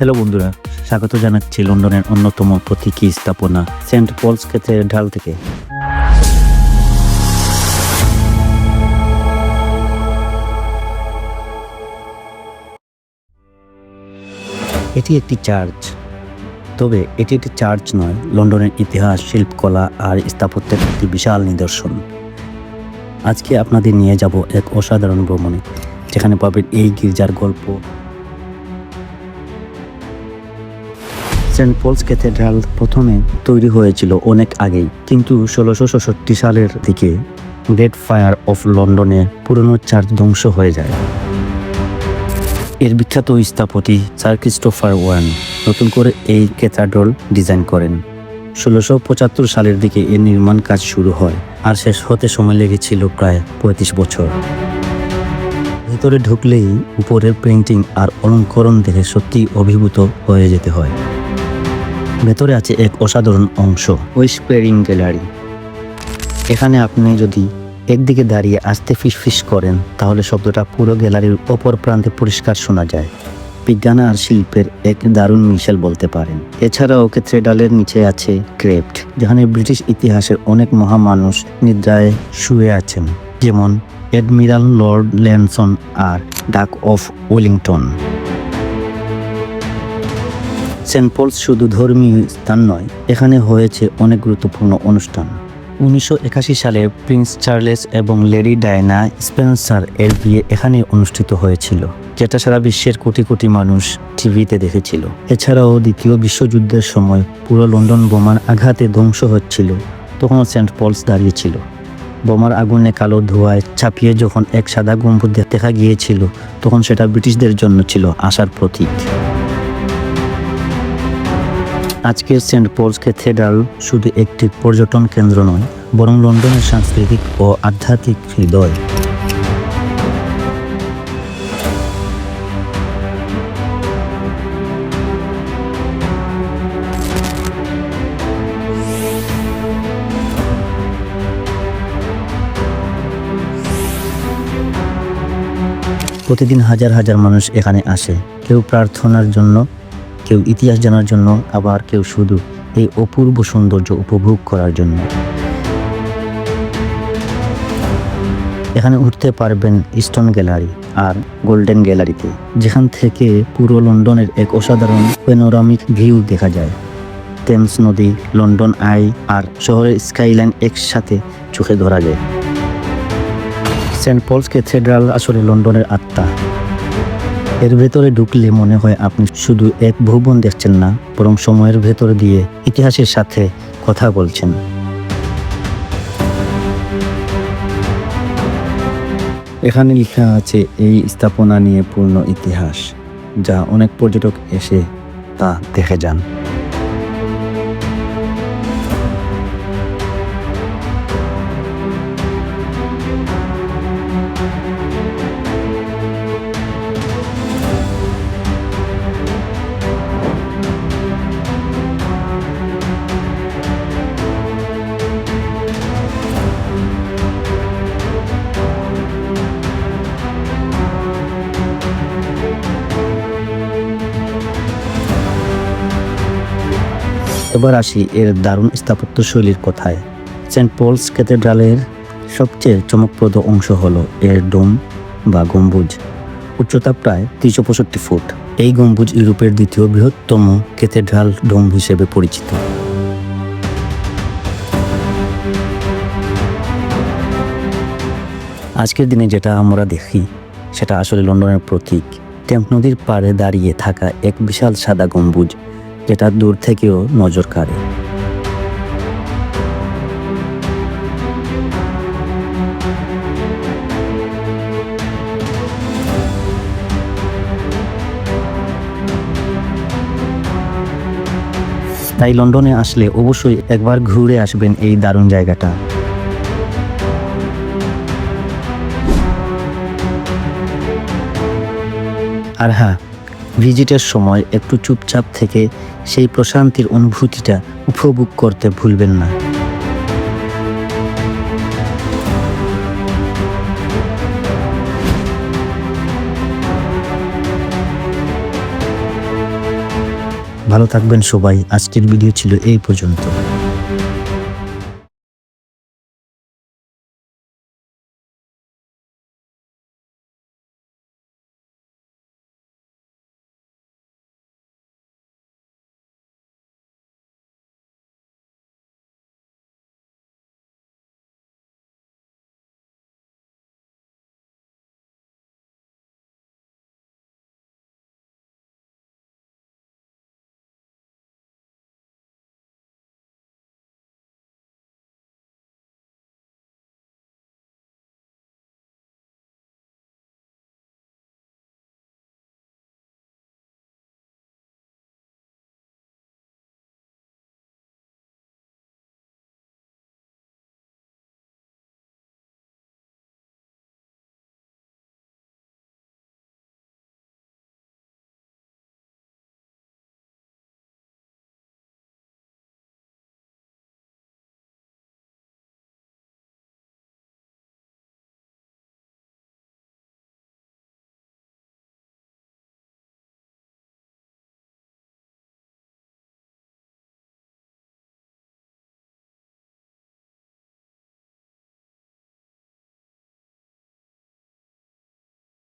Hello বন্ধুরা, স্বাগত জানাচ্ছি লন্ডনের অন্যতম প্রতীকী স্থাপনা, সেন্ট পলস ক্যাথেড্রাল থেকে। এটি একটি চার্চ, তবে এটি একটি চার্চ নয়, লন্ডনের ইতিহাস, শিল্পকলা আর স্থাপত্যের একটি বিশাল নিদর্শন। আজকে আপনাদের নিয়ে যাব এক অসাধারণ ভ্রমণে, যেখানে পাবেন এই গির্জার গল্প সেন্ট পলস ক্যাথেড্রাল প্রথমে তৈরি হয়েছিল অনেক আগেই, কিন্তু ষোলোশো সালের দিকে গ্রেট ফায়ার অফ লন্ডনে পুরনো চার্চ ধ্বংস হয়ে যায়। এর বিখ্যাত স্থাপতি স্যার ক্রিস্টোফার ওয়ান নতুন করে এই ক্যাথাড্রল ডিজাইন করেন। ষোলোশো পঁচাত্তর সালের দিকে এর নির্মাণ কাজ শুরু হয় আর শেষ হতে সময় লেগেছিল প্রায় পঁয়ত্রিশ বছর। ভেতরে ঢুকলেই উপরের পেন্টিং আর অলঙ্করণ দেখে সত্যিই অভিভূত হয়ে যেতে হয়। ভেতরে আছে এক অসাধারণ অংশ। ওয়েস্পেরিং গ্যালারি এখানে আপনি যদি একদিকে দাঁড়িয়ে আস্তে ফিসফিস করেন, তাহলে শব্দটা পুরো গ্যালারির অপর প্রান্তে পরিষ্কার শোনা যায়। বিজ্ঞান আর শিল্পের এক দারুণ মিশেল বলতে পারেন। এছাড়াও ক্যাথেড্রালের নিচে আছে ক্রেপ্ট, যেখানে ব্রিটিশ ইতিহাসের অনেক মহামানুষ নিদ্রায় শুয়ে আছেন, যেমন অ্যাডমিরাল লর্ড ল্যানসন আর ডাক অফ ওয়েলিংটন। সেন্ট পলস শুধু ধর্মীয় স্থান নয়, এখানে হয়েছে অনেক গুরুত্বপূর্ণ অনুষ্ঠান। উনিশশো একাশি সালে প্রিন্স চার্লেস এবং লেডি ডায়না স্পেন্সার এর বিয়ে এখানে অনুষ্ঠিত হয়েছিল, যেটা সারা বিশ্বের কোটি কোটি মানুষ টিভিতে দেখেছিল। এছাড়াও দ্বিতীয় বিশ্বযুদ্ধের সময় পুরো লন্ডন বোমার আঘাতে ধ্বংস হচ্ছিল তখন সেন্ট পলস দাঁড়িয়েছিল বোমার আগুনে কালো ধোঁয়ায় ছাপিয়ে যখন এক সাদা গম্বুজ দেখা গিয়েছিল, তখন সেটা ব্রিটিশদের জন্য ছিল আশার প্রতীক। আজকের সেন্ট পলস ক্যাথেড্রাল শুধু একটি পর্যটন কেন্দ্র নয়, বরং লন্ডনের সাংস্কৃতিক ও আধ্যাত্মিক হৃদয়। প্রতিদিন হাজার হাজার মানুষ এখানে আসে। কেউ প্রার্থনার জন্য কেউ ইতিহাস জানার জন্য, আবার কেউ শুধু এই অপূর্ব সৌন্দর্য উপভোগ করার জন্য। এখানে উঠতে পারবেন ইস্টন গ্যালারি আর গোল্ডেন গ্যালারিতে, যেখান থেকে পুরো লন্ডনের এক অসাধারণ পেনোরামিক ভিউ দেখা যায়। টেমস নদী, লন্ডন আই আর শহরের স্কাইলাইন একসাথে চোখে ধরা যায়। সেন্ট পলস ক্যাথেড্রাল আসলে লন্ডনের আত্মা। এর ভেতরে ঢুকলে মনে হয় আপনি শুধু এক ভুবন দেখছেন না, বরং সময়ের ভেতর দিয়ে ইতিহাসের সাথে কথা বলছেন। এখানে লেখা আছে, এই স্থাপনা নিয়ে পূর্ণ ইতিহাস, যা অনেক পর্যটক এসে তা দেখে যান। এবার আসি এর দারুণ স্থাপত্য শৈলীর কথায়। সেন্ট পলস ক্যাথেড্রালের সবচেয়ে চমকপ্রদ অংশ হলো এর ডোম বা গম্বুজ। উচ্চতা প্রায় তিনশো পঁয়ষট্টি ফুট। এই গম্বুজ ইউরোপের দ্বিতীয় বৃহত্তম ক্যাথেড্রাল ডোম হিসেবে পরিচিত। আজকের দিনে যেটা আমরা দেখি, সেটা আসলে লন্ডনের প্রতীক। টেম্প নদীর পাড়ে দাঁড়িয়ে থাকা এক বিশাল সাদা গম্বুজ। যেটা দূর থেকেও নজর কাড়ে। তাই লন্ডনে আসলে অবশ্যই একবার ঘুরে আসবেন এই দারুণ জায়গাটা। আর হ্যাঁ ভিজিটের সময় একটু চুপচাপ থেকে সেই প্রশান্তির অনুভূতিটা উপভোগ করতে ভুলবেন না। ভালো থাকবেন সবাই। আজকের ভিডিও ছিল এই পর্যন্ত।